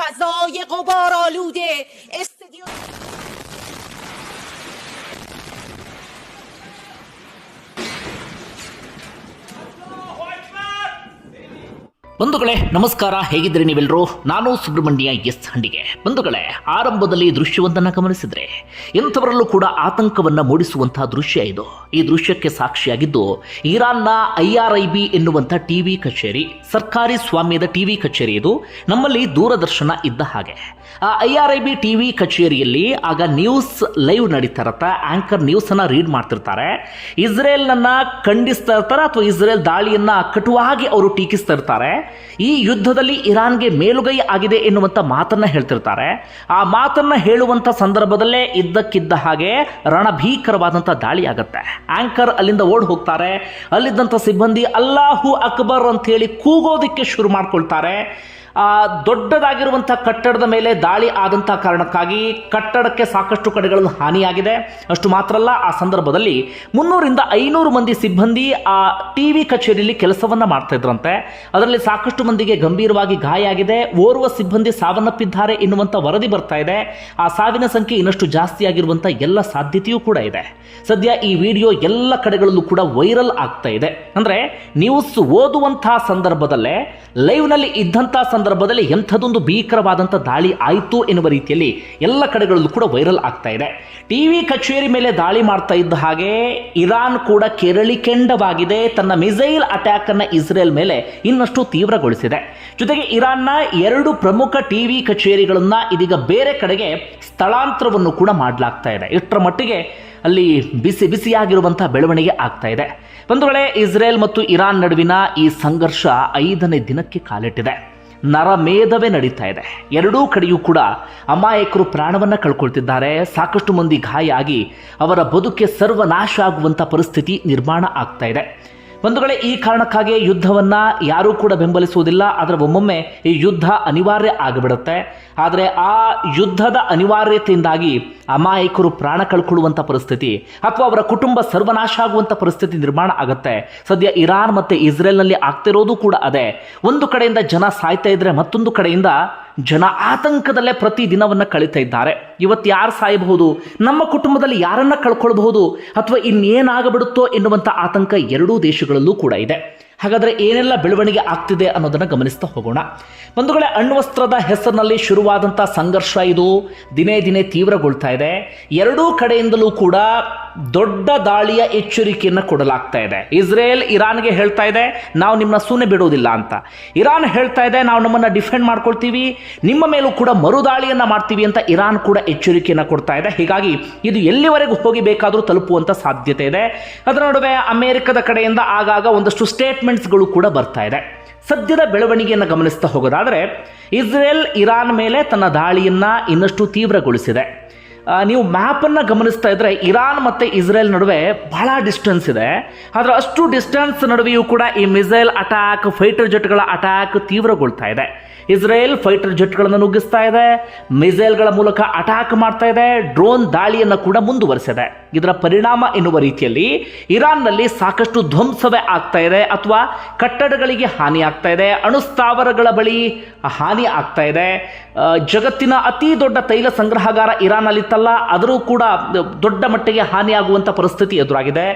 فضای قبارآلوده ಬಂಧುಗಳೇ, ನಮಸ್ಕಾರ. ಹೇಗಿದ್ದೀರಿ ನೀವೆಲ್ಲರೂ ನಾನು ಸುಬ್ರಹ್ಮಣ್ಯ ಎಸ್ ಹಂಡಿಗೆ. ಬಂಧುಗಳೇ, ಆರಂಭದಲ್ಲಿ ದೃಶ್ಯವೊಂದನ್ನು ಗಮನಿಸಿದ್ರೆ ಎಂಥವರಲ್ಲೂ ಕೂಡ ಆತಂಕವನ್ನ ಮೂಡಿಸುವಂತಹ ದೃಶ್ಯ ಇದು. ಈ ದೃಶ್ಯಕ್ಕೆ ಸಾಕ್ಷಿಯಾಗಿದ್ದು ಇರಾನ್ನ ಐ ಆರ್ ಐ ಬಿ ಎನ್ನುವಂಥ ಟಿವಿ ಕಚೇರಿ, ಸರ್ಕಾರಿ ಸ್ವಾಮ್ಯದ ಟಿವಿ ಕಚೇರಿ ಇದು. ನಮ್ಮಲ್ಲಿ ದೂರದರ್ಶನ ಇದ್ದ ಹಾಗೆ. ಆ I R I B TV ಕಚೇರಿಯಲ್ಲಿ ಆಗ ನ್ಯೂಸ್ ಲೈವ್ ನಡೀತಾ ಇರತ್ತ ಆಂಕರ್ ನ್ಯೂಸ್ ಅನ್ನ ರೀಡ್ ಮಾಡ್ತಿರ್ತಾರೆ. ಇಸ್ರೇಲ್ನನ್ನ ಖಂಡಿಸ್ತಾ ಇರ್ತಾರೆ ಅಥವಾ ಇಸ್ರೇಲ್ ದಾಳಿಯನ್ನ ಕಟುವಾಗಿ ಅವರು ಟೀಕಿಸ್ತಾ ಇರ್ತಾರೆ. ಈ ಯುದ್ಧದಲ್ಲಿ ಇರಾನ್ಗೆ ಮೇಲುಗೈ ಆಗಿದೆ ಎನ್ನುವಂಥ ಮಾತನ್ನ ಹೇಳ್ತಿರ್ತಾರೆ. ಆ ಮಾತನ್ನ ಹೇಳುವಂತ ಸಂದರ್ಭದಲ್ಲೇ ಇದ್ದಕ್ಕಿದ್ದ ಹಾಗೆ ರಣಭೀಕರವಾದಂಥ ದಾಳಿ ಆಗುತ್ತೆ. ಆಂಕರ್ ಅಲ್ಲಿಂದ ಓಡ್ ಹೋಗ್ತಾರೆ. ಅಲ್ಲಿದ್ದಂಥ ಸಿಬ್ಬಂದಿ ಅಲ್ಲಾಹು ಅಕ್ಬರ್ ಅಂತ ಹೇಳಿ ಕೂಗೋದಿಕ್ಕೆ ಶುರು ಮಾಡ್ಕೊಳ್ತಾರೆ. ಆ ದೊಡ್ಡದಾಗಿರುವಂಥ ಕಟ್ಟಡದ ಮೇಲೆ ದಾಳಿ ಆದಂಥ ಕಾರಣಕ್ಕಾಗಿ ಕಟ್ಟಡಕ್ಕೆ ಸಾಕಷ್ಟು ಕಡೆಗಳಲ್ಲಿ ಹಾನಿಯಾಗಿದೆ. ಅಷ್ಟು ಮಾತ್ರ ಅಲ್ಲ, ಆ ಸಂದರ್ಭದಲ್ಲಿ ಮುನ್ನೂರಿಂದ ಐನೂರು ಮಂದಿ ಸಿಬ್ಬಂದಿ ಆ ಟಿವಿ ಕಚೇರಿಯಲ್ಲಿ ಕೆಲಸವನ್ನ ಮಾಡ್ತಾ ಇದ್ರಂತೆ. ಅದರಲ್ಲಿ ಸಾಕಷ್ಟು ಮಂದಿಗೆ ಗಂಭೀರವಾಗಿ ಗಾಯ ಆಗಿದೆ. ಓರ್ವ ಸಿಬ್ಬಂದಿ ಸಾವನ್ನಪ್ಪಿದ್ದಾರೆ ಎನ್ನುವಂಥ ವರದಿ ಬರ್ತಾ ಇದೆ. ಆ ಸಾವಿನ ಸಂಖ್ಯೆ ಇನ್ನಷ್ಟು ಜಾಸ್ತಿ ಆಗಿರುವಂಥ ಎಲ್ಲ ಸಾಧ್ಯತೆಯೂ ಕೂಡ ಇದೆ. ಸದ್ಯ ಈ ವಿಡಿಯೋ ಎಲ್ಲ ಕಡೆಗಳಲ್ಲೂ ಕೂಡ ವೈರಲ್ ಆಗ್ತಾ ಇದೆ. ಅಂದ್ರೆ ನ್ಯೂಸ್ ಓದುವಂತಹ ಸಂದರ್ಭದಲ್ಲೇ ಲೈವ್ನಲ್ಲಿ ಇದ್ದಂತಹ ಸಂದರ್ಭದಲ್ಲಿ ಎಂಥದೊಂದು ಭೀಕರವಾದಂಥ ದಾಳಿ ಆಯಿತು ಎನ್ನುವ ರೀತಿಯಲ್ಲಿ ಎಲ್ಲ ಕಡೆಗಳಲ್ಲೂ ಕೂಡ ವೈರಲ್ ಆಗ್ತಾ ಇದೆ. ಟಿವಿ ಕಚೇರಿ ಮೇಲೆ ದಾಳಿ ಮಾಡ್ತಾ ಇದ್ದ ಹಾಗೆ ಇರಾನ್ ಕೂಡ ಕೆರಳಿಕೆಂಡವಾಗಿದೆ ತನ್ನ ಮಿಸೈಲ್ ಅಟ್ಯಾಕ್ ಅನ್ನ ಇಸ್ರೇಲ್ ಮೇಲೆ ಇನ್ನಷ್ಟು ತೀವ್ರಗೊಳಿಸಿದೆ. ಜೊತೆಗೆ ಇರಾನ್ನ ಎರಡು ಪ್ರಮುಖ ಟಿವಿ ಕಚೇರಿಗಳನ್ನ ಇದೀಗ ಬೇರೆ ಕಡೆಗೆ ಸ್ಥಳಾಂತರವನ್ನು ಕೂಡ ಮಾಡಲಾಗ್ತಾ ಇದೆ. ಇಷ್ಟರ ಮಟ್ಟಿಗೆ ಅಲ್ಲಿ ಬಿಸಿ ಬಿಸಿಯಾಗಿರುವಂತಹ ಬೆಳವಣಿಗೆ ಆಗ್ತಾ ಇದೆ. ಒಂದು ವೇಳೆ ಇಸ್ರೇಲ್ ಮತ್ತು ಇರಾನ್ ನಡುವಿನ ಈ ಸಂಘರ್ಷ ಐದನೇ ದಿನಕ್ಕೆ ಕಾಲಿಟ್ಟಿದೆ. ನರಮೇಧವೇ ನಡೀತಾ ಇದೆ. ಎರಡೂ ಕಡೆಯೂ ಕೂಡ ಅಮಾಯಕರು ಪ್ರಾಣವನ್ನ ಕಳ್ಕೊಳ್ತಿದ್ದಾರೆ. ಸಾಕಷ್ಟು ಮಂದಿ ಗಾಯ ಆಗಿ ಅವರ ಬದುಕೆ ಸರ್ವನಾಶ ಆಗುವಂಥ ಪರಿಸ್ಥಿತಿ ನಿರ್ಮಾಣ ಆಗ್ತಾ ಇದೆ. ಬಂಧುಗಳೇ ಈ ಕಾರಣಕ್ಕಾಗಿ ಯುದ್ಧವನ್ನ ಯಾರೂ ಕೂಡ ಬೆಂಬಲಿಸುವುದಿಲ್ಲ, ಆದರೆ ಒಮ್ಮೊಮ್ಮೆ ಈ ಯುದ್ಧ ಅನಿವಾರ್ಯ ಆಗಿಬಿಡುತ್ತೆ. ಆದರೆ ಆ ಯುದ್ಧದ ಅನಿವಾರ್ಯತೆಯಿಂದಾಗಿ ಅಮಾಯಕರು ಪ್ರಾಣ ಕಳ್ಕೊಳ್ಳುವಂಥ ಪರಿಸ್ಥಿತಿ ಅಥವಾ ಅವರ ಕುಟುಂಬ ಸರ್ವನಾಶ ಆಗುವಂಥ ಪರಿಸ್ಥಿತಿ ನಿರ್ಮಾಣ ಆಗುತ್ತೆ. ಸದ್ಯ ಇರಾನ್ ಮತ್ತೆ ಇಸ್ರೇಲ್ನಲ್ಲಿ ಆಗ್ತಿರೋದು ಕೂಡ ಅದೇ. ಒಂದು ಕಡೆಯಿಂದ ಜನ ಸಾಯ್ತಾ ಇದ್ರೆ ಮತ್ತೊಂದು ಕಡೆಯಿಂದ ಜನ ಆತಂಕದಲ್ಲೇ ಪ್ರತಿ ದಿನವನ್ನು ಕಳೀತಾ ಇದ್ದಾರೆ. ಇವತ್ತು ಯಾರು ಸಾಯಬಹುದು? ನಮ್ಮ ಕುಟುಂಬದಲ್ಲಿ ಯಾರನ್ನ ಕಳ್ಕೊಳ್ಬಹುದು? ಅಥವಾ ಇನ್ನೇನಾಗಬಿಡುತ್ತೋ ಎನ್ನುವಂಥ ಆತಂಕ ಎರಡೂ ದೇಶಗಳಲ್ಲೂ ಕೂಡ ಇದೆ. ಹಾಗಾದ್ರೆ ಏನೆಲ್ಲ ಬೆಳವಣಿಗೆ ಆಗ್ತಿದೆ ಅನ್ನೋದನ್ನು ಗಮನಿಸ್ತಾ ಹೋಗೋಣ. ಬಂಧುಗಳೇ ಅಣ್ವಸ್ತ್ರದ ಹೆಸರಿನಲ್ಲಿ ಶುರುವಾದಂಥ ಸಂಘರ್ಷ ಇದು ದಿನೇ ದಿನೇ ತೀವ್ರಗೊಳ್ತಾ ಇದೆ. ಎರಡೂ ಕಡೆಯಿಂದಲೂ ಕೂಡ ದೊಡ್ಡ ದಾಳಿಯ ಎಚ್ಚರಿಕೆಯನ್ನು ಕೊಡಲಾಗ್ತಾ ಇದೆ. ಇಸ್ರೇಲ್ ಇರಾನ್ಗೆ ಹೇಳ್ತಾ ಇದೆ, ನಾವು ನಿಮ್ಮನ್ನ ಸೂನೆ ಬಿಡೋದಿಲ್ಲ ಅಂತ. ಇರಾನ್ ಹೇಳ್ತಾ ಇದೆ, ನಾವು ನಮ್ಮನ್ನು ಡಿಫೆಂಡ್ ಮಾಡ್ಕೊಳ್ತೀವಿ. ನಿಮ್ಮ ಮೇಲೂ ಕೂಡ ಮರುದಾಳಿಯನ್ನು ಮಾಡ್ತೀವಿ ಅಂತ ಇರಾನ್ ಕೂಡ ಎಚ್ಚರಿಕೆಯನ್ನು ಕೊಡ್ತಾ ಇದೆ. ಹೀಗಾಗಿ ಇದು ಎಲ್ಲಿವರೆಗೂ ಹೋಗಿ ಬೇಕಾದರೂ ತಲುಪುವಂಥ ಸಾಧ್ಯತೆ ಇದೆ. ಅದರ ನಡುವೆ ಅಮೆರಿಕದ ಕಡೆಯಿಂದ ಆಗಾಗ ಒಂದಷ್ಟು ಸ್ಟೇಟ್ಮೆಂಟ್ಸ್ಗಳು ಕೂಡ ಬರ್ತಾ ಇದೆ. ಸದ್ಯದ ಬೆಳವಣಿಗೆಯನ್ನು ಗಮನಿಸ್ತಾ ಹೋಗೋದಾದರೆ, ಇಸ್ರೇಲ್, ಇರಾನ್ ಮೇಲೆ ತನ್ನ ದಾಳಿಯನ್ನ ಇನ್ನಷ್ಟು ತೀವ್ರಗೊಳಿಸಿದೆ. ನೀವು ಮ್ಯಾಪನ್ನು ಗಮನಿಸ್ತಾ ಇದ್ರೆ, ಇರಾನ್ ಮತ್ತು ಇಸ್ರೇಲ್ ನಡುವೆ ಬಹಳ ಡಿಸ್ಟೆನ್ಸ್ ಇದೆ. ಆದರೆ ಅಷ್ಟು ಡಿಸ್ಟೆನ್ಸ್ ನಡುವೆಯೂ ಕೂಡ ಈ ಮಿಸೈಲ್ ಅಟ್ಯಾಕ್, ಫೈಟರ್ ಜೆಟ್ಗಳ ಅಟ್ಯಾಕ್ ತೀವ್ರಗೊಳ್ತಾ ಇದೆ. ಇಸ್ರೇಲ್ ಫೈಟರ್ ಜೆಟ್ಗಳನ್ನು ನುಗ್ಗಿಸ್ತಾ ಇದೆ. ಮಿಸೈಲ್ಗಳ ಮೂಲಕ ಅಟ್ಯಾಕ್ ಮಾಡ್ತಾ ಇದೆ. ಡ್ರೋನ್ ದಾಳಿಯನ್ನು ಕೂಡ ಮುಂದುವರೆಸಿದೆ. ಇದರ ಪರಿಣಾಮ ಎನ್ನುವ ರೀತಿಯಲ್ಲಿ ಇರಾನ್ನಲ್ಲಿ ಸಾಕಷ್ಟು ಧ್ವಂಸವೇ ಆಗ್ತಾ ಇದೆ ಅಥವಾ ಕಟ್ಟಡಗಳಿಗೆ ಹಾನಿ ಆಗ್ತಾ ಇದೆ. ಅಣುಸ್ಥಾವರಗಳ ಬಳಿ ಹಾನಿ ಆಗ್ತಾ ಇದೆ. ಜಗತ್ತಿನ ಅತಿ ದೊಡ್ಡ ತೈಲ ಸಂಗ್ರಹಗಾರ ಇರಾನ್ನಲ್ಲಿತ್ತಲ್ಲ, ಆದರೂ ಕೂಡ ದೊಡ್ಡ ಮಟ್ಟಿಗೆ ಹಾನಿಯಾಗುವಂಥ ಪರಿಸ್ಥಿತಿ ಎದುರಾಗಿದೆ.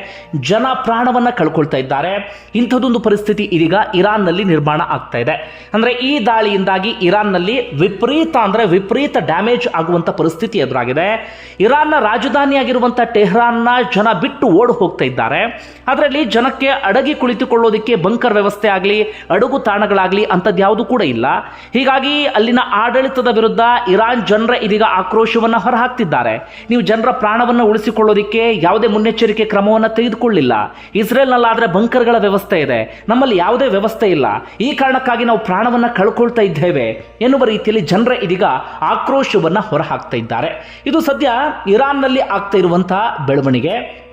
ಜನ ಪ್ರಾಣವನ್ನು ಕಳ್ಕೊಳ್ತಾ ಇದ್ದಾರೆ. ಇಂಥದ್ದೊಂದು ಪರಿಸ್ಥಿತಿ ಇದೀಗ ಇರಾನ್ನಲ್ಲಿ ನಿರ್ಮಾಣ ಆಗ್ತಾ ಇದೆ. ಅಂದ್ರೆ ಈ ದಾಳಿಯಿಂದಾಗಿ ಇರಾನ್ನಲ್ಲಿ ವಿಪರೀತ ಅಂದ್ರೆ ವಿಪರೀತ ಡ್ಯಾಮೇಜ್ ಆಗುವಂಥ ಪರಿಸ್ಥಿತಿ ಎದುರಾಗಿದೆ. ಇರಾನ್ನ ರಾಜಧಾನಿಯಾಗಿರುವಂಥ ಟೆಹ್ರಾನ್ನ ಜನ ಬಿಟ್ಟು ಓಡ್ ಹೋಗ್ತಾ ಇದ್ದಾರೆ. ಅದರಲ್ಲಿ ಜನಕ್ಕೆ ಅಡಗಿ ಕುಳಿತುಕೊಳ್ಳೋದಕ್ಕೆ ಬಂಕರ್ ವ್ಯವಸ್ಥೆ ಆಗಲಿ, ಅಡುಗು ತಾಣಗಳಾಗಲಿ ಅಂಥದ್ದು ಕೂಡ ಇಲ್ಲ. ಹೀಗಾಗಿ ಅಲ್ಲಿನ ಆಡಳಿತದ ವಿರುದ್ಧ ಇರಾನ್ ಜನರ ಇದೀಗ ಆಕ್ರೋಶವನ್ನು ಹೊರಹಾಕ್ತಿದ್ದಾರೆ. ನೀವು ಜನರ ಪ್ರಾಣವನ್ನು ಉಳಿಸಿಕೊಳ್ಳೋದಕ್ಕೆ ಯಾವುದೇ ಮುನ್ನೆಚ್ಚರಿಕೆ ಕ್ರಮವನ್ನು ತೆಗೆದುಕೊಳ್ಳಿಲ್ಲ. ಇಸ್ರೇಲ್ನಲ್ಲಾದರೆ ಬಂಕರ್ಗಳ ವ್ಯವಸ್ಥೆ ಇದೆ. ನಮ್ಮಲ್ಲಿ ಯಾವುದೇ ವ್ಯವಸ್ಥೆ ಇಲ್ಲ. ಈ ಕಾರಣಕ್ಕಾಗಿ ನಾವು ಪ್ರಾಣವನ್ನು ಕಳ್ಕೊಳ್ತಾ ಎನ್ನುವ ರೀತಿಯಲ್ಲಿ ಜನರ ಇದೀಗ ಆಕ್ರೋಶವನ್ನು ಹೊರಹಾಕ್ತಾ ಇದ್ದಾರೆ. ಇದು ಸದ್ಯ ಇರಾನ್ನಲ್ಲಿ ಆಗ್ತಾ ಇರುವಂತಹ ಬೆಳವಣಿಗೆ.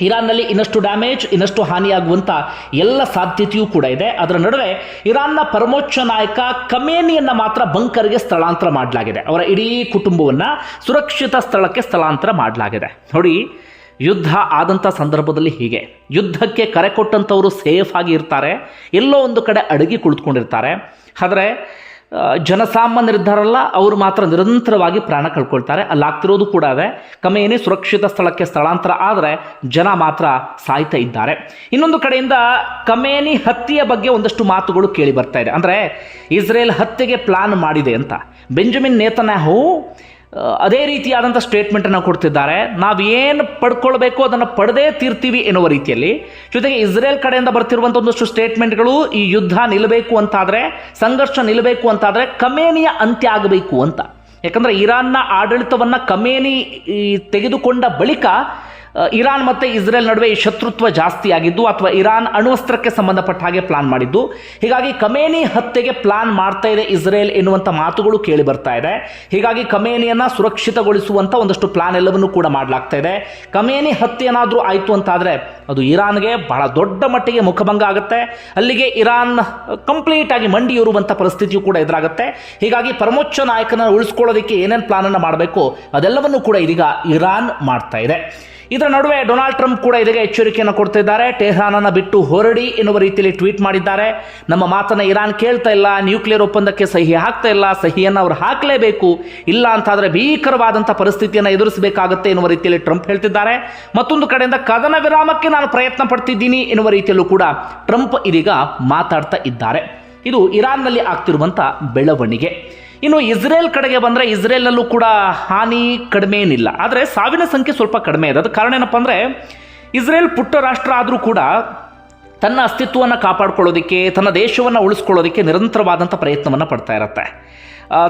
ಇರಾನ್ನಲ್ಲಿ ಇನ್ನಷ್ಟು ಡ್ಯಾಮೇಜ್, ಇನ್ನಷ್ಟು ಹಾನಿಯಾಗುವಂತ ಎಲ್ಲ ಸಾಧ್ಯತೆಯೂ ಕೂಡ ಇದೆ. ಅದರ ನಡುವೆ ಇರಾನ್ನ ಪರಮೋಚ್ಚ ನಾಯಕ ಕಮೇನಿಯನ್ನ ಮಾತ್ರ ಬಂಕರ್ಗೆ ಸ್ಥಳಾಂತರ ಮಾಡಲಾಗಿದೆ. ಅವರ ಇಡೀ ಕುಟುಂಬವನ್ನ ಸುರಕ್ಷಿತ ಸ್ಥಳಕ್ಕೆ ಸ್ಥಳಾಂತರ ಮಾಡಲಾಗಿದೆ. ನೋಡಿ ಯುದ್ಧ ಆದಂಥ ಸಂದರ್ಭದಲ್ಲಿ ಹೀಗೆ. ಯುದ್ಧಕ್ಕೆ ಕರೆ ಕೊಟ್ಟಂಥವರು ಸೇಫ್ ಆಗಿ ಇರ್ತಾರೆ. ಎಲ್ಲೋ ಒಂದು ಕಡೆ ಅಡಗಿ ಕುಳಿತುಕೊಂಡಿರ್ತಾರೆ. ಆದರೆ ಜನಸಾಮಾನ್ಯರಿದ್ದಾರಲ್ಲ ಅವರು ಮಾತ್ರ ನಿರಂತರವಾಗಿ ಪ್ರಾಣ ಕಳ್ಕೊಳ್ತಾರೆ. ಅಲ್ಲಿ ಆಗ್ತಿರೋದು ಕೂಡ ಅದೇ. ಕಮೇನಿ ಸುರಕ್ಷಿತ ಸ್ಥಳಕ್ಕೆ ಸ್ಥಳಾಂತರ ಆದರೆ ಜನ ಮಾತ್ರ ಸಾಯ್ತಾ ಇದ್ದಾರೆ. ಇನ್ನೊಂದು ಕಡೆಯಿಂದ ಕಮೇನಿ ಹತ್ಯೆಯ ಬಗ್ಗೆ ಒಂದಷ್ಟು ಮಾತುಗಳು ಕೇಳಿ ಬರ್ತಾ ಇದೆ. ಅಂದರೆ, ಇಸ್ರೇಲ್ ಹತ್ಯೆಗೆ ಪ್ಲಾನ್ ಮಾಡಿದೆ ಅಂತ. ಬೆಂಜಮಿನ್ ನೇತನ್ಯಾಹು ಅದೇ ರೀತಿಯಾದಂಥ ಸ್ಟೇಟ್ಮೆಂಟನ್ನು ಕೊಡ್ತಿದ್ದಾರೆ. ನಾವು ಏನು ಪಡ್ಕೊಳ್ಬೇಕು ಅದನ್ನು ಪಡೆದೇ ತೀರ್ತೀವಿ ಎನ್ನುವ ರೀತಿಯಲ್ಲಿ. ಜೊತೆಗೆ ಇಸ್ರೇಲ್ ಕಡೆಯಿಂದ ಬರ್ತಿರುವಂಥ ಒಂದಷ್ಟು ಸ್ಟೇಟ್ಮೆಂಟ್ಗಳು ಈ ಯುದ್ಧ ನಿಲ್ಲಬೇಕು ಅಂತಾದರೆ, ಸಂಘರ್ಷ ನಿಲ್ಲಬೇಕು ಅಂತಾದರೆ ಕಮೇನಿಯ ಅಂತ್ಯ ಆಗಬೇಕು ಅಂತ. ಯಾಕಂದರೆ ಇರಾನ್ನ ಆಡಳಿತವನ್ನು ಕಮೇನಿ ತೆಗೆದುಕೊಂಡ ಬಳಿಕ ಇರಾನ್ ಮತ್ತು ಇಸ್ರೇಲ್ ನಡುವೆ ಈ ಶತ್ರುತ್ವ ಜಾಸ್ತಿ ಆಗಿದ್ದು ಅಥವಾ ಇರಾನ್ ಅಣ್ವಸ್ತ್ರಕ್ಕೆ ಸಂಬಂಧಪಟ್ಟ ಹಾಗೆ ಪ್ಲಾನ್ ಮಾಡಿದ್ದು. ಹೀಗಾಗಿ ಕಮೇನಿ ಹತ್ಯೆಗೆ ಪ್ಲಾನ್ ಮಾಡ್ತಾ ಇದೆ ಇಸ್ರೇಲ್ ಎನ್ನುವಂಥ ಮಾತುಗಳು ಕೇಳಿ ಬರ್ತಾ ಇದೆ. ಹೀಗಾಗಿ ಕಮೇನಿಯನ್ನು ಸುರಕ್ಷಿತಗೊಳಿಸುವಂಥ ಒಂದಷ್ಟು ಪ್ಲಾನ್ ಎಲ್ಲವನ್ನೂ ಕೂಡ ಮಾಡಲಾಗ್ತಾ ಇದೆ. ಕಮೇನಿ ಹತ್ಯೆ ಏನಾದರೂ ಆಯಿತು ಅಂತಾದರೆ ಅದು ಇರಾನ್ಗೆ ಬಹಳ ದೊಡ್ಡ ಮಟ್ಟಿಗೆ ಮುಖಭಂಗ ಆಗುತ್ತೆ. ಅಲ್ಲಿಗೆ ಇರಾನ್ ಕಂಪ್ಲೀಟ್ ಆಗಿ ಮಂಡಿಯೂರುವಂಥ ಪರಿಸ್ಥಿತಿಯು ಕೂಡ ಎದುರಾಗುತ್ತೆ. ಹೀಗಾಗಿ ಪರಮೋಚ್ಚ ನಾಯಕನ ಉಳಿಸ್ಕೊಳ್ಳೋದಕ್ಕೆ ಏನೇನು ಪ್ಲಾನನ್ನು ಮಾಡಬೇಕು ಅದೆಲ್ಲವನ್ನು ಕೂಡ ಇದೀಗ ಇರಾನ್ ಮಾಡ್ತಾ ಇದೆ. ಇದರ ನಡುವೆ ಡೊನಾಲ್ಡ್ ಟ್ರಂಪ್ ಕೂಡ ಇದಕ್ಕೆ ಎಚ್ಚರಿಕೆಯನ್ನು ಕೊಡ್ತಿದ್ದಾರೆ. ಅನ್ನು ಬಿಟ್ಟು ಹೊರಡಿ ಎನ್ನುವ ರೀತಿಯಲ್ಲಿ ಟ್ವೀಟ್ ಮಾಡಿದ್ದಾರೆ. ನಮ್ಮ ಮಾತನ್ನ ಇರಾನ್ ಕೇಳ್ತಾ ಇಲ್ಲ, ನ್ಯೂಕ್ಲಿಯರ್ ಒಪ್ಪಂದಕ್ಕೆ ಸಹಿ ಹಾಕ್ತಾ ಇಲ್ಲ, ಸಹಿಯನ್ನು ಅವರು ಹಾಕಲೇಬೇಕು, ಇಲ್ಲ ಅಂತಾದರೆ ಭೀಕರವಾದಂಥ ಪರಿಸ್ಥಿತಿಯನ್ನು ಎದುರಿಸಬೇಕಾಗುತ್ತೆ ಎನ್ನುವ ರೀತಿಯಲ್ಲಿ ಟ್ರಂಪ್ ಹೇಳ್ತಿದ್ದಾರೆ. ಮತ್ತೊಂದು ಕಡೆಯಿಂದ ಕದನ ವಿರಾಮಕ್ಕೆ ನಾನು ಪ್ರಯತ್ನ ಪಡ್ತಿದ್ದೀನಿ ಎನ್ನುವ ರೀತಿಯಲ್ಲೂ ಕೂಡ ಟ್ರಂಪ್ ಇದೀಗ ಮಾತಾಡ್ತಾ ಇದ್ದಾರೆ. ಇದು ಇರಾನ್ನಲ್ಲಿ ಆಗ್ತಿರುವಂಥ ಬೆಳವಣಿಗೆ. ಇನ್ನು ಇಸ್ರೇಲ್ ಕಡೆಗೆ ಬಂದರೆ ಇಸ್ರೇಲಲ್ಲೂ ಕೂಡ ಹಾನಿ ಕಡಿಮೆ ಏನಿಲ್ಲ. ಆದರೆ ಸಾವಿನ ಸಂಖ್ಯೆ ಸ್ವಲ್ಪ ಕಡಿಮೆ ಇದೆ. ಅದಕ್ಕೆ ಕಾರಣ ಏನಪ್ಪ ಅಂದರೆ ಇಸ್ರೇಲ್ ಪುಟ್ಟ ರಾಷ್ಟ್ರ ಆದರೂ ಕೂಡ ತನ್ನ ಅಸ್ತಿತ್ವವನ್ನು ಕಾಪಾಡ್ಕೊಳ್ಳೋದಕ್ಕೆ, ತನ್ನ ದೇಶವನ್ನು ಉಳಿಸ್ಕೊಳ್ಳೋದಕ್ಕೆ ನಿರಂತರವಾದಂಥ ಪ್ರಯತ್ನವನ್ನು ಪಡ್ತಾ ಇರುತ್ತೆ.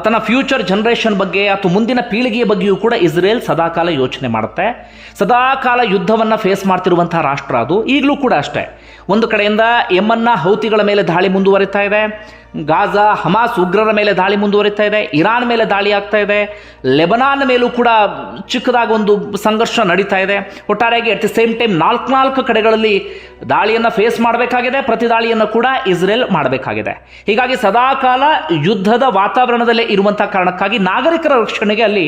ತನ್ನ ಫ್ಯೂಚರ್ ಜನ್ರೇಷನ್ ಬಗ್ಗೆ ಅಥವಾ ಮುಂದಿನ ಪೀಳಿಗೆಯ ಬಗ್ಗೆಯೂ ಕೂಡ ಇಸ್ರೇಲ್ ಸದಾಕಾಲ ಯೋಚನೆ ಮಾಡುತ್ತೆ. ಸದಾಕಾಲ ಯುದ್ಧವನ್ನು ಫೇಸ್ ಮಾಡ್ತಿರುವಂಥ ರಾಷ್ಟ್ರ ಅದು. ಈಗಲೂ ಕೂಡ ಅಷ್ಟೇ. ಒಂದು ಕಡೆಯಿಂದ ಯಮನ್ನ ಹೌತಿಗಳ ಮೇಲೆ ದಾಳಿ ಮುಂದುವರಿತಾ ಇದೆ. ಗಾಜಾ, ಹಮಾಸ್ ಉಗ್ರರ ಮೇಲೆ ದಾಳಿ ಮುಂದುವರಿತಾ ಇದೆ, ಇರಾನ್ ಮೇಲೆ ದಾಳಿ ಆಗ್ತಾ ಇದೆ, ಲೆಬನಾನ್ ಮೇಲೂ ಕೂಡ ಚಿಕ್ಕದಾಗಿ ಒಂದು ಸಂಘರ್ಷ ನಡೀತಾ ಇದೆ. ಒಟ್ಟಾರೆಯಾಗಿ ಅಟ್ ದಿ ಸೇಮ್ ಟೈಮ್ ನಾಲ್ಕು ನಾಲ್ಕು ಕಡೆಗಳಲ್ಲಿ ದಾಳಿಯನ್ನು ಫೇಸ್ ಮಾಡಬೇಕಾಗಿದೆ, ಪ್ರತಿ ದಾಳಿಯನ್ನು ಕೂಡ ಇಸ್ರೇಲ್ ಮಾಡಬೇಕಾಗಿದೆ. ಹೀಗಾಗಿ ಸದಾಕಾಲ ಯುದ್ಧದ ವಾತಾವರಣದಲ್ಲೇ ಇರುವಂತಹ ಕಾರಣಕ್ಕಾಗಿ ನಾಗರಿಕರ ರಕ್ಷಣೆಗೆ ಅಲ್ಲಿ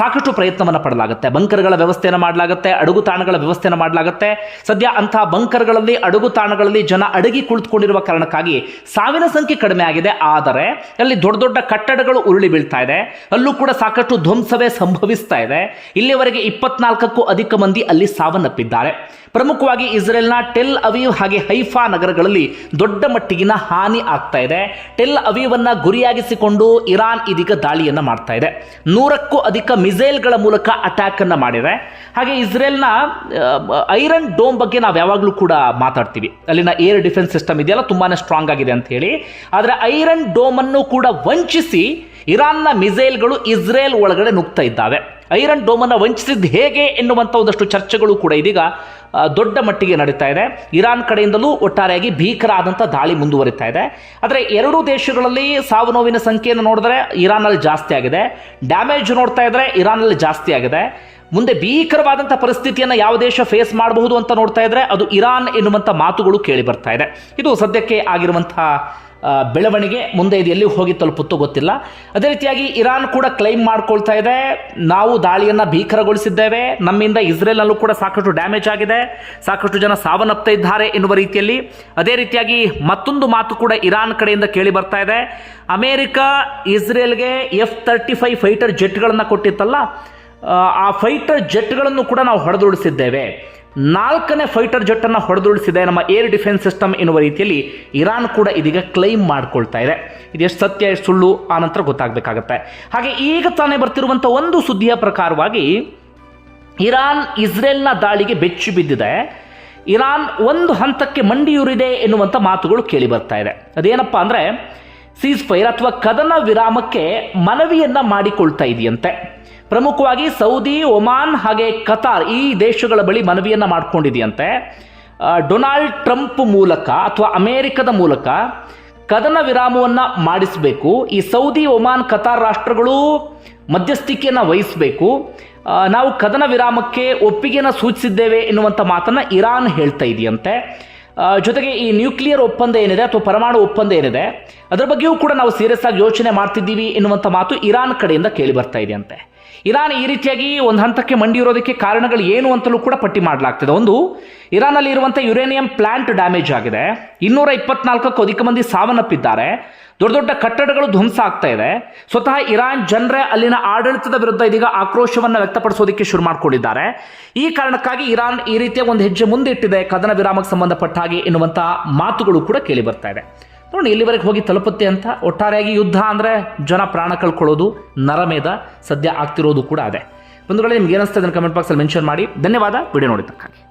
ಸಾಕಷ್ಟು ಪ್ರಯತ್ನವನ್ನು ಪಡಲಾಗುತ್ತೆ. ಬಂಕರ್ಗಳ ವ್ಯವಸ್ಥೆಯನ್ನು ಮಾಡಲಾಗುತ್ತೆ, ಅಡುಗು ತಾಣಗಳ ವ್ಯವಸ್ಥೆಯನ್ನು ಮಾಡಲಾಗುತ್ತೆ. ಸದ್ಯ ಅಂತಹ ಬಂಕರ್ಗಳಲ್ಲಿ, ಅಡುಗು ತಾಣಗಳಲ್ಲಿ ಜನ ಅಡಗಿ ಕುಳಿತುಕೊಂಡಿರುವ ಕಾರಣಕ್ಕಾಗಿ ಸಾವಿನ ಸಂಖ್ಯೆ ಕಡಿಮೆ ಆಗಿದೆ. ಆದರೆ ಅಲ್ಲಿ ದೊಡ್ಡ ದೊಡ್ಡ ಕಟ್ಟಡಗಳು ಉರುಳಿ ಬೀಳ್ತಾ ಇದೆ. ಅಲ್ಲೂ ಕೂಡ ಸಾಕಷ್ಟು ಧ್ವಂಸವೇ ಸಂಭವಿಸ್ತಾ ಇದೆ. ಇಲ್ಲಿವರೆಗೆ ಇಪ್ಪತ್ನಾಲ್ಕಕ್ಕೂ ಅಧಿಕ ಮಂದಿ ಅಲ್ಲಿ ಸಾವನ್ನಪ್ಪಿದ್ದಾರೆ. ಪ್ರಮುಖವಾಗಿ ಇಸ್ರೇಲ್ನ ಟೆಲ್ ಅವೀವ್ ಹಾಗೆ ಹೈಫಾ ನಗರಗಳಲ್ಲಿ ದೊಡ್ಡ ಮಟ್ಟಿಗಿನ ಹಾನಿ ಆಗ್ತಾ ಇದೆ. ಟೆಲ್ ಅವೀವನ್ನ ಗುರಿಯಾಗಿಸಿಕೊಂಡು ಇರಾನ್ ಇದೀಗ ದಾಳಿಯನ್ನ ಮಾಡ್ತಾ ಇದೆ. ನೂರಕ್ಕೂ ಅಧಿಕ ಮಿಸೈಲ್ಗಳ ಮೂಲಕ ಅಟ್ಯಾಕ್ ಅನ್ನ ಮಾಡಿದೆ. ಹಾಗೆ ಇಸ್ರೇಲ್ನ ಐರನ್ ಡೋಮ್ ಬಗ್ಗೆ ನಾವು ಯಾವಾಗಲೂ ಕೂಡ ಮಾತಾಡ್ತೀವಿ. ಅಲ್ಲಿನ ಏರ್ ಡಿಫೆನ್ಸ್ ಸಿಸ್ಟಮ್ ಇದೆಯಲ್ಲ ತುಂಬಾನೇ ಸ್ಟ್ರಾಂಗ್ ಆಗಿದೆ ಅಂತ ಹೇಳಿ. ಆದರೆ ಐರನ್ ಡೋಮನ್ನು ಕೂಡ ವಂಚಿಸಿ ಇರಾನ್ನ ಮಿಸೈಲ್ಗಳು ಇಸ್ರೇಲ್ ಒಳಗಡೆ ನುಗ್ತಾ ಇದ್ದಾವೆ. ಐರನ್ ಡೋಮನ್ನು ವಂಚಿಸಿದ್ದು ಹೇಗೆ ಎನ್ನುವಂಥ ಒಂದಷ್ಟು ಚರ್ಚೆಗಳು ಕೂಡ ಇದೀಗ ದೊಡ್ಡ ಮಟ್ಟಿಗೆ ನಡೀತಾ ಇದೆ. ಇರಾನ್ ಕಡೆಯಿಂದಲೂ ಒಟ್ಟಾರೆಯಾಗಿ ಭೀಕರ ಆದಂಥ ದಾಳಿ ಮುಂದುವರಿತಾ ಇದೆ. ಆದರೆ ಎರಡೂ ದೇಶಗಳಲ್ಲಿ ಸಾವು ನೋವಿನ ಸಂಖ್ಯೆಯನ್ನು ನೋಡಿದ್ರೆ ಇರಾನಲ್ಲಿ ಜಾಸ್ತಿ ಆಗಿದೆ. ಡ್ಯಾಮೇಜ್ ನೋಡ್ತಾ ಇದ್ರೆ ಇರಾನಲ್ಲಿ ಜಾಸ್ತಿ ಆಗಿದೆ. ಮುಂದೆ ಭೀಕರವಾದಂಥ ಪರಿಸ್ಥಿತಿಯನ್ನು ಯಾವ ದೇಶ ಫೇಸ್ ಮಾಡಬಹುದು ಅಂತ ನೋಡ್ತಾ ಇದ್ರೆ ಅದು ಇರಾನ್ ಎನ್ನುವಂಥ ಮಾತುಗಳು ಕೇಳಿ ಬರ್ತಾ ಇದೆ. ಇದು ಸದ್ಯಕ್ಕೆ ಆಗಿರುವಂಥ ಬೆಳವಣಿಗೆ ಮುಂದೆ ಇದು ಎಲ್ಲಿ ಹೋಗಿ ತಲುಪುತ್ತೋ ಗೊತ್ತಿಲ್ಲ. ಅದೇ ರೀತಿಯಾಗಿ ಇರಾನ್ ಕೂಡ ಕ್ಲೈಮ್ ಮಾಡ್ಕೊಳ್ತಾ ಇದೆ. ನಾವು ದಾಳಿಯನ್ನು ಭೀಕರಗೊಳಿಸಿದ್ದೇವೆ. ನಮ್ಮಿಂದ ಇಸ್ರೇಲ್ನಲ್ಲೂ ಕೂಡ ಸಾಕಷ್ಟು ಡ್ಯಾಮೇಜ್ ಆಗಿದೆ. ಸಾಕಷ್ಟು ಜನ ಸಾವನ್ನಪ್ತಾ ಇದ್ದಾರೆ ಎನ್ನುವ ರೀತಿಯಲ್ಲಿ. ಅದೇ ರೀತಿಯಾಗಿ ಮತ್ತೊಂದು ಮಾತು ಕೂಡ ಇರಾನ್ ಕಡೆಯಿಂದ ಕೇಳಿ ಬರ್ತಾ ಇದೆ. ಅಮೇರಿಕ ಇಸ್ರೇಲ್ಗೆ ಎಫ್ ತರ್ಟಿ ಫೈವ್ ಫೈಟರ್ ಜೆಟ್ಗಳನ್ನು ಕೊಟ್ಟಿತ್ತಲ್ಲ ಆ, ಆ ಫೈಟರ್ ಜೆಟ್ಗಳನ್ನು ಕೂಡ ನಾವು ಹೊಡೆದುರುಳಿಸಿದ್ದೇವೆ. ನಾಲ್ಕನೇ ಫೈಟರ್ ಜೆಟ್ಟನ್ನು ಹೊಡೆದುಳಿಸಿದೆ ನಮ್ಮ ಏರ್ ಡಿಫೆನ್ಸ್ ಸಿಸ್ಟಮ್ ಎನ್ನುವ ರೀತಿಯಲ್ಲಿ ಇರಾನ್ ಕೂಡ ಇದೀಗ ಕ್ಲೈಮ್ ಮಾಡ್ಕೊಳ್ತಾ ಇದೆ. ಇದು ಎಷ್ಟು ಸತ್ಯ, ಎಷ್ಟು ಸುಳ್ಳು ಆ ನಂತರ ಗೊತ್ತಾಗಬೇಕಾಗತ್ತೆ. ಹಾಗೆ ಈಗ ತಾನೇ ಬರ್ತಿರುವಂಥ ಒಂದು ಸುದ್ದಿಯ ಪ್ರಕಾರವಾಗಿ ಇರಾನ್, ಇಸ್ರೇಲ್ನ ದಾಳಿಗೆ ಬೆಚ್ಚಿ ಬಿದ್ದಿದೆ. ಇರಾನ್ ಒಂದು ಹಂತಕ್ಕೆ ಮಂಡಿಯೂರಿದೆ ಎನ್ನುವಂಥ ಮಾತುಗಳು ಕೇಳಿ ಬರ್ತಾ ಇದೆ. ಅದೇನಪ್ಪ ಅಂದರೆ ಸೀಸ್ ಫೈರ್ ಅಥವಾ ಕದನ ವಿರಾಮಕ್ಕೆ ಮನವಿಯನ್ನು ಮಾಡಿಕೊಳ್ತಾ ಇದೆಯಂತೆ. ಪ್ರಮುಖವಾಗಿ ಸೌದಿ, ಒಮಾನ್ ಹಾಗೆ ಕತಾರ್ ಈ ದೇಶಗಳ ಬಳಿ ಮನವಿಯನ್ನ ಮಾಡಿಕೊಂಡಿದೆಯಂತೆ. ಡೊನಾಲ್ಡ್ ಟ್ರಂಪ್ ಮೂಲಕ ಅಥವಾ ಅಮೇರಿಕದ ಮೂಲಕ ಕದನ ವಿರಾಮವನ್ನು ಮಾಡಿಸಬೇಕು. ಈ ಸೌದಿ, ಒಮಾನ್, ಕತಾರ್ ರಾಷ್ಟ್ರಗಳು ಮಧ್ಯಸ್ಥಿಕೆಯನ್ನು ವಹಿಸಬೇಕು. ನಾವು ಕದನ ವಿರಾಮಕ್ಕೆ ಒಪ್ಪಿಗೆನ ಸೂಚಿಸಿದ್ದೇವೆ ಎನ್ನುವಂಥ ಮಾತನ್ನು ಇರಾನ್ ಹೇಳ್ತಾ ಇದೆಯಂತೆ. ಜೊತೆಗೆ ಈ ನ್ಯೂಕ್ಲಿಯರ್ ಒಪ್ಪಂದ ಏನಿದೆ ಅಥವಾ ಪರಮಾಣು ಒಪ್ಪಂದ ಏನಿದೆ, ಅದರ ಬಗ್ಗೆಯೂ ಕೂಡ ನಾವು ಸೀರಿಯಸ್ ಆಗಿ ಯೋಚನೆ ಮಾಡ್ತಿದ್ದೀವಿ ಎನ್ನುವಂಥ ಮಾತು ಇರಾನ್ ಕಡೆಯಿಂದ ಕೇಳಿ ಬರ್ತಾ ಇದೆಯಂತೆ. ಇರಾನ್ ಈ ರೀತಿಯಾಗಿ ಒಂದು ಹಂತಕ್ಕೆ ಮಂಡಿರೋದಕ್ಕೆ ಕಾರಣಗಳು ಏನು ಅಂತಲೂ ಕೂಡ ಪಟ್ಟಿ ಮಾಡಲಾಗ್ತದೆ. ಒಂದು, ಇರಾನಲ್ಲಿ ಇರುವಂಥ ಯುರೇನಿಯಂ ಪ್ಲಾಂಟ್ ಡ್ಯಾಮೇಜ್ ಆಗಿದೆ. ಇನ್ನೂರ ಇಪ್ಪತ್ನಾಲ್ಕಕ್ಕೂ ಅಧಿಕ ಮಂದಿ ಸಾವನ್ನಪ್ಪಿದ್ದಾರೆ. ದೊಡ್ಡ ದೊಡ್ಡ ಕಟ್ಟಡಗಳು ಧ್ವಂಸ ಆಗ್ತಾ ಇದೆ. ಸ್ವತಃ ಇರಾನ್ ಜನರೇ ಅಲ್ಲಿನ ಆಡಳಿತದ ವಿರುದ್ಧ ಇದೀಗ ಆಕ್ರೋಶವನ್ನು ವ್ಯಕ್ತಪಡಿಸೋದಕ್ಕೆ ಶುರು ಮಾಡಿಕೊಂಡಿದ್ದಾರೆ. ಈ ಕಾರಣಕ್ಕಾಗಿ ಇರಾನ್ ಈ ರೀತಿಯ ಒಂದು ಹೆಜ್ಜೆ ಮುಂದೆ ಇಟ್ಟಿದೆ ಕದನ ವಿರಾಮಕ್ಕೆ ಸಂಬಂಧಪಟ್ಟ ಹಾಗೆ ಎನ್ನುವಂತಹ ಮಾತುಗಳು ಕೂಡ ಕೇಳಿ ಬರ್ತಾ ಇದೆ. ನೋಡಿ ಇಲ್ಲಿವರೆಗೆ ಹೋಗಿ ತಲುಪುತ್ತೆ ಅಂತ. ಒಟ್ಟಾರೆಯಾಗಿ ಯುದ್ಧ ಅಂದರೆ ಜನ ಪ್ರಾಣ ಕಳ್ಕೊಳ್ಳೋದು, ನರಮೇಧ ಸದ್ಯ ಆಗ್ತಿರೋದು ಕೂಡ ಅದೇ. ಬಂಧುಗಳೇ, ನಿಮ್ಗೆ ಏನಿಸ್ತದೆ ಕಮೆಂಟ್ ಬಾಕ್ಸಲ್ಲಿ ಮೆನ್ಷನ್ ಮಾಡಿ. ಧನ್ಯವಾದ, ವಿಡಿಯೋ ನೋಡಿದ್ದಕ್ಕಾಗಿ.